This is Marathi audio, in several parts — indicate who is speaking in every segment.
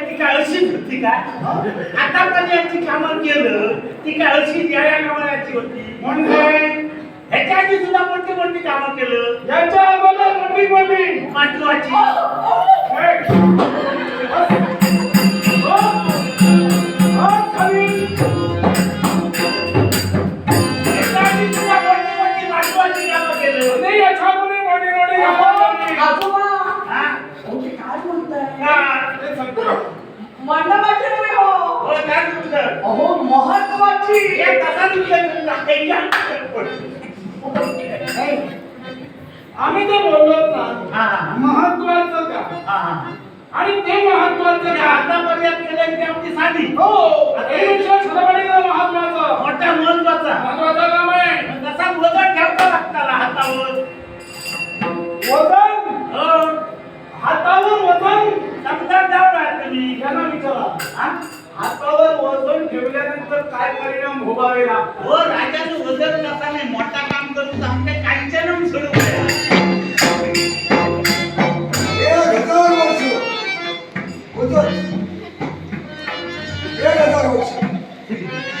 Speaker 1: ती काय अशीच होती का? आता पण यांची कामं केलं ती काय अशीच या या कामाची होती.
Speaker 2: म्हणजे
Speaker 1: ह्याच्या आधी सुद्धा कोणती कोणती कामं केलं?
Speaker 2: याच्या अगोदर मोठी मोठी
Speaker 1: महत्वाची
Speaker 3: अहो महत्वाची
Speaker 1: कसा घ्या.
Speaker 2: आम्ही ते बोललो ना महत्वाचं का. आणि ते महत्वाचं
Speaker 1: म्हणजे
Speaker 2: का?
Speaker 1: आतापर्यंत केलं ते आपली साधी.
Speaker 2: हो. सदापर्यंत महत्वाचं.
Speaker 1: महत्त्वाचा. महत्वाचं
Speaker 2: काम आहे.
Speaker 1: तसा वजन ठेवता लागताना हातावर.
Speaker 2: वजन?
Speaker 1: हो.
Speaker 2: हातावर वजन?
Speaker 1: समजदार आहात तुम्ही.
Speaker 2: यांना विचारा? हातावर वजन ठेवल्यानंतर काय परिणाम भोगावे लागतात?
Speaker 1: हो राजाचं वजन नसा नाही मोठा काम करून आमच्या कांचन सोडू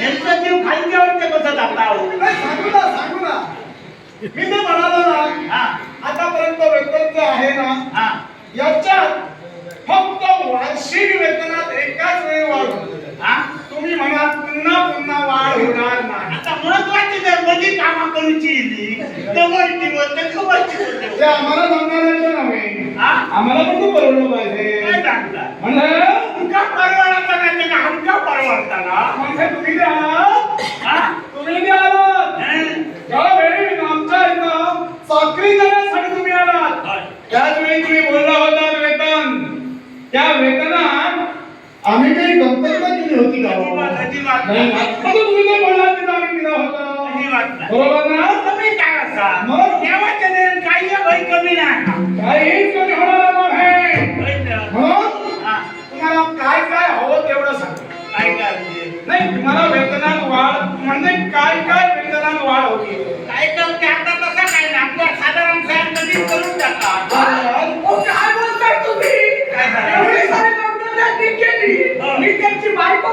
Speaker 1: यांचा जीव खालच्यावरचे बसत आता हो.
Speaker 2: नाही, सांगू ना सांगू ना. मी ते म्हणालो ना
Speaker 1: हा.
Speaker 2: आतापर्यंत वेतन जे आहे ना
Speaker 1: हा.
Speaker 2: याच्यात फक्त वार्षिक वेतनात एकाच वेळी वाढ होते.
Speaker 1: हा?
Speaker 2: तुम्ही म्हणा पुन्हा पुन्हा वाढ होणार नाही.
Speaker 1: आता महत्वाची जर मध्ये कामं करूची जवळची बोलते जवळची
Speaker 2: ते
Speaker 1: बोलते.
Speaker 2: आम्हाला सांगणाऱ्यांचं नव्हे आम्हाला पण परवडलं
Speaker 1: काय
Speaker 2: पाहिजे
Speaker 1: सांगता?
Speaker 2: म्हणजे
Speaker 1: तुमका परवडता नाही तर आमका परवडता ना
Speaker 2: म्हणजे तुम्ही जे आहात
Speaker 1: हा?
Speaker 2: तुम्ही जे आहात
Speaker 1: हं?
Speaker 2: ज्यावेळी आमच्या इथं चाकरी करण्यासाठी तुम्ही आलात
Speaker 1: होय.
Speaker 2: त्याचवेळी तुम्ही बोलला होता वेतन त्या वेतनात आम्ही काही कमतरता केली होती का
Speaker 1: अजिबात, अजिबात
Speaker 2: नाही. आता तुम्ही जे बोललात तिथं आम्ही दिलं होतं
Speaker 1: अजिबात नाही.
Speaker 2: बरोबर ना?
Speaker 1: तुम्ही काय असा?
Speaker 2: मग?
Speaker 1: देवाच्या दयेने काही कमी नाही
Speaker 2: काहीच कमी होणार नाही.
Speaker 1: हा,
Speaker 2: तुम्हाला काय काय हवं तेवढं सांगा.
Speaker 1: काय काय म्हणजे?
Speaker 2: नाही तुम्हाला वेतनात वाढ म्हणजे काय काय वेतनात वाढ होती.
Speaker 1: काय तर ते आता तसं काय नाही. आपल्या साधारण साहेब कधी करून टाका
Speaker 3: अहो, काय बोलताय तुम्ही
Speaker 1: काय झालं?
Speaker 3: एवढी सारी लग्न त्यांनी केली
Speaker 1: हो.
Speaker 3: मी त्यांची बायको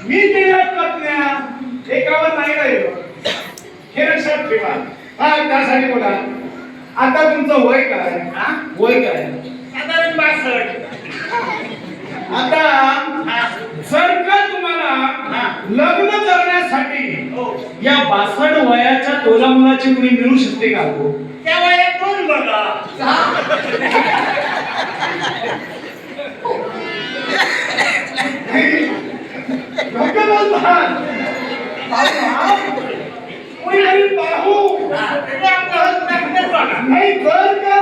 Speaker 2: मी केल्या पत्न्या एकावर नाही राहिलो हे लक्षात ठेवा हा त्यासाठी बोला आता तुमचं वय काय
Speaker 1: हा?
Speaker 2: वय काय
Speaker 1: साधारण बासष्ट
Speaker 2: आता जर का तुम्हाला. लग्न करण्यासाठी
Speaker 1: हो.
Speaker 2: या बासष्ट वयाच्या तोला मुलाची मुली मिळू शकते का? हो
Speaker 1: त्या वयात दोन बघा?
Speaker 2: नाही जर का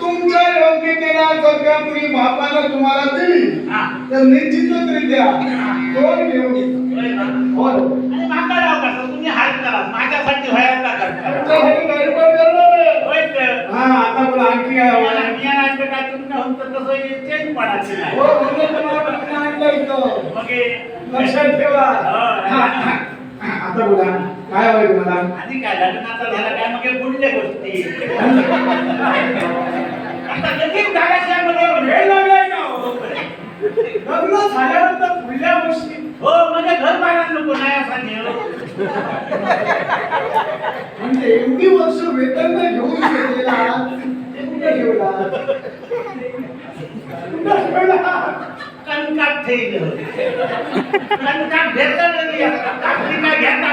Speaker 2: तुमच्या योग्यतेला जर का तुम्ही बापाला तुम्हाला दिली तर निश्चितरित्या दोन घेऊन येतो.
Speaker 1: होय ना?
Speaker 2: हो.
Speaker 1: आणि राव कसं तुम्ही करा माझ्यासाठी व्हायला
Speaker 2: हा आता बोला आणखी काय
Speaker 1: मला होतं तसं चेंज पडायचं नाही
Speaker 2: हो म्हणून तुम्हाला पटकन आणलं इथं.
Speaker 1: मग
Speaker 2: लक्षात ठेवा
Speaker 1: हो.
Speaker 2: हा. आता बोला काय हवंय तुम्हाला
Speaker 1: आधी काय लग्नाचं झालं काय मग पुढल्या गोष्टी आता मला
Speaker 2: वेळ हो? लग्न झाल्यानंतर पुढल्या गोष्टी.
Speaker 1: हो म्हणजे घर बांधायला नको नाही असा नियम
Speaker 2: म्हणजे एवढी वर्ष वेतन नाही घेऊन ते कुठे ठेवला
Speaker 1: कणकात ठेवलं. कणकात भेटलं नाही काय घेता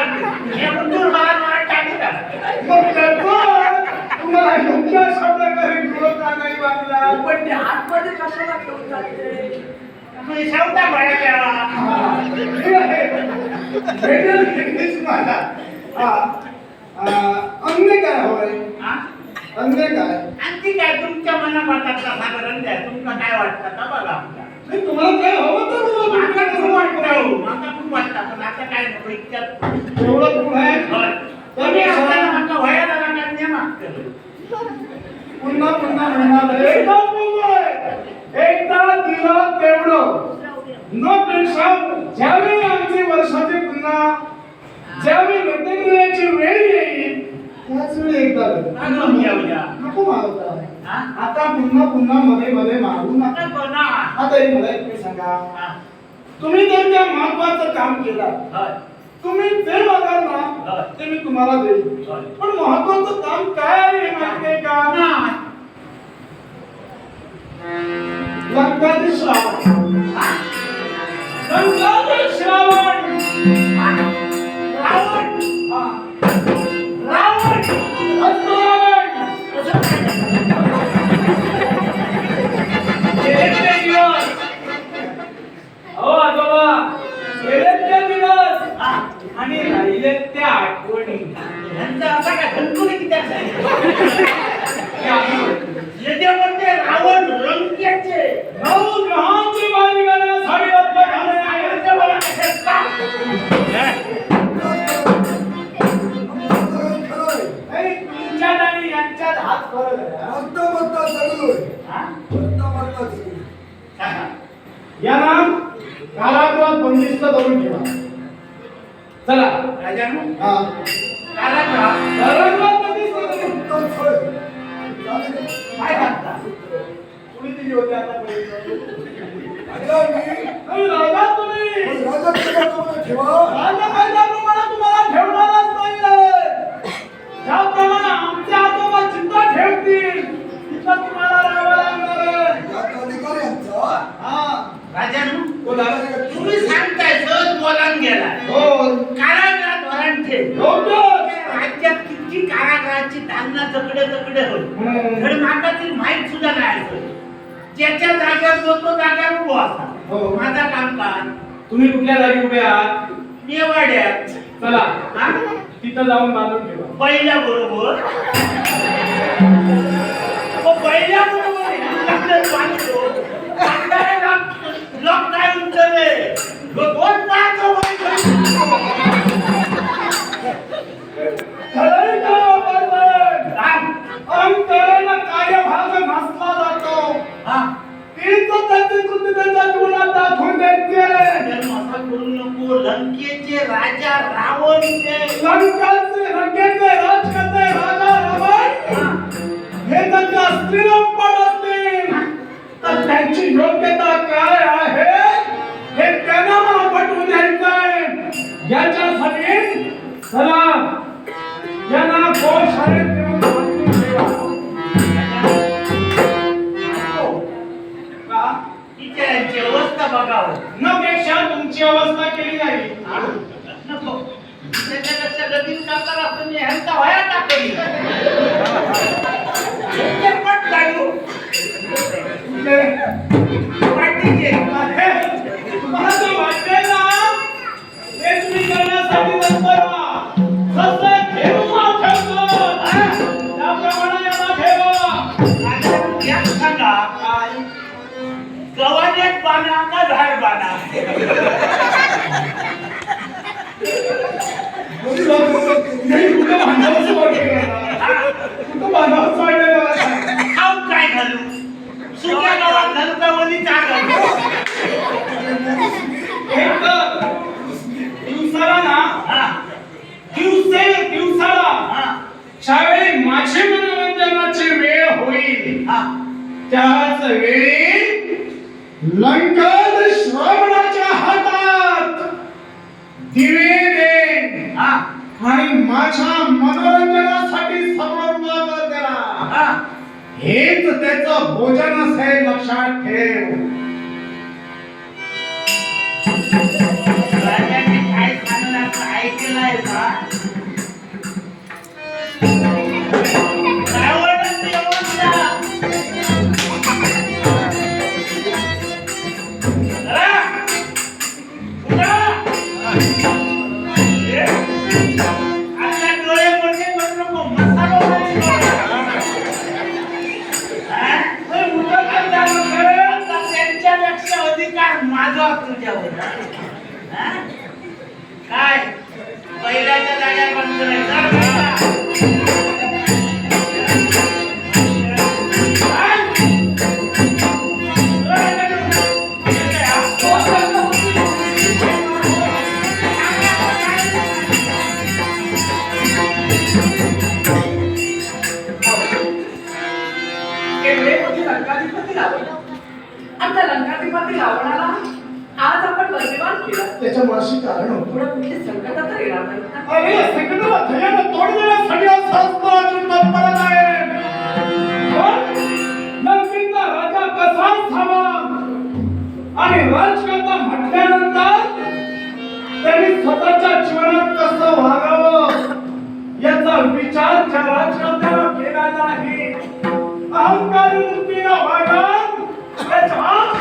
Speaker 1: हे मला मला टाकतात
Speaker 2: मग त्याचं तुम्हाला योग्य अशा नाही बांधला
Speaker 3: पण ते आतमध्ये कशाला ठेवतात ते
Speaker 1: तुम्ही शेवटा भरायला
Speaker 2: भेटेल भेटेल हा. अन्य काय होय?
Speaker 1: हा?
Speaker 2: अन्य काय?
Speaker 1: आणखी काय तुमच्या मनापाठातला साधारण द्या तुमका काय वाटतं का बघा
Speaker 2: नाही, तुम्हाला काय हवं तर
Speaker 1: वाटतं खूप वाटतं पण आता काय नको इतक्यात
Speaker 2: एवढं
Speaker 1: होय. तुम्ही आपल्याला माका वया झाला का नाही मागतं
Speaker 2: पुन्हा एकदा बोललोय एकदा दिलं तेवढं न पेक्षा ज्यावेळी आमची वर्षाची पुन्हा ज्यावेळी लग्नाची वेळ येईल त्याच वेळी एकदा नको मागता आता पुन्हा पुन्हा मध्ये मध्ये मागू नका
Speaker 1: आता
Speaker 2: एक मला एक सांगा तुम्ही जर त्या महत्वाचं काम केलं तुम्ही जे मागाल ना ते मी तुम्हाला पण महत्वाचं काम काय आहे माहिती माहितीये का
Speaker 1: नाही.
Speaker 2: लंकाचे श्रावण
Speaker 1: हा?
Speaker 2: लंकाचे श्रावण
Speaker 1: हा?
Speaker 2: चला
Speaker 1: राजानो,
Speaker 2: हा.
Speaker 1: काय करता?
Speaker 2: दिली होती.
Speaker 4: राजा
Speaker 2: नाही, राजा
Speaker 4: राजा
Speaker 2: राजा ठेवणारच नाहीये. ज्याप्रमाणे आमचे आजोबा चिंता ठेवतील तिथं तुम्हाला राहावं लागणार आहे.
Speaker 4: यात अधिकारी यांचा
Speaker 2: हा.
Speaker 1: राजानो,
Speaker 2: बोला.
Speaker 1: तुम्ही सांगताय सहज बोलान गेला
Speaker 2: हो.
Speaker 1: कारागृहात वरण ठेव
Speaker 2: योग्य.
Speaker 1: राज्यात किती कारागृहाची धान्य तकडे ती माहीत सुद्धा नाही ज्याच्या जागेवर जो तो जागेवर उभो असा.
Speaker 2: हो.
Speaker 1: माझा काम काय
Speaker 2: तुम्ही कुठल्या जागी उभे आहात?
Speaker 1: नेवाड्यात
Speaker 2: चला.
Speaker 1: हा?
Speaker 2: तिथं जाऊन बांधून ठेवा.
Speaker 1: पहिल्या बरोबर पहिल्या बरोबर लोक काय उंचले दोन पाच तुम्ही ह्यांचा वया टाकली. इतके पट काढू काय घालू सुक्या गावात
Speaker 2: दिवसाला ना दिवसे दिवसाला ज्यावेळी मनोरंजनाची वेळ होईल त्याच वेळी लंकन श्रावणाच्या हातात दिवे दे आणि माझ्या मनोरंजनासाठी समोर उभा त्याला
Speaker 1: हा.
Speaker 2: हेच त्याचं भोजन असेल लक्षात ठेव.
Speaker 1: राजाने काय सांगलं असं ऐकलंय का? रावण देवांचा रा! काय? पहिल्याच्या जागा बंद करायचं
Speaker 4: त्याच्यामुळे अशी कारण होतो.
Speaker 3: पुढे कुठली संकटात येणार नाही
Speaker 2: अरे आहे. नंदीचा राजा कसा झाला? आणि राजकर्ता म्हटल्यानंतर त्यांनी स्वतःच्या जीवनात कस वागावं? याचा विचार त्या राजकर्त्याला केला नाही. अहंकार रूपी वागा त्याच्या आत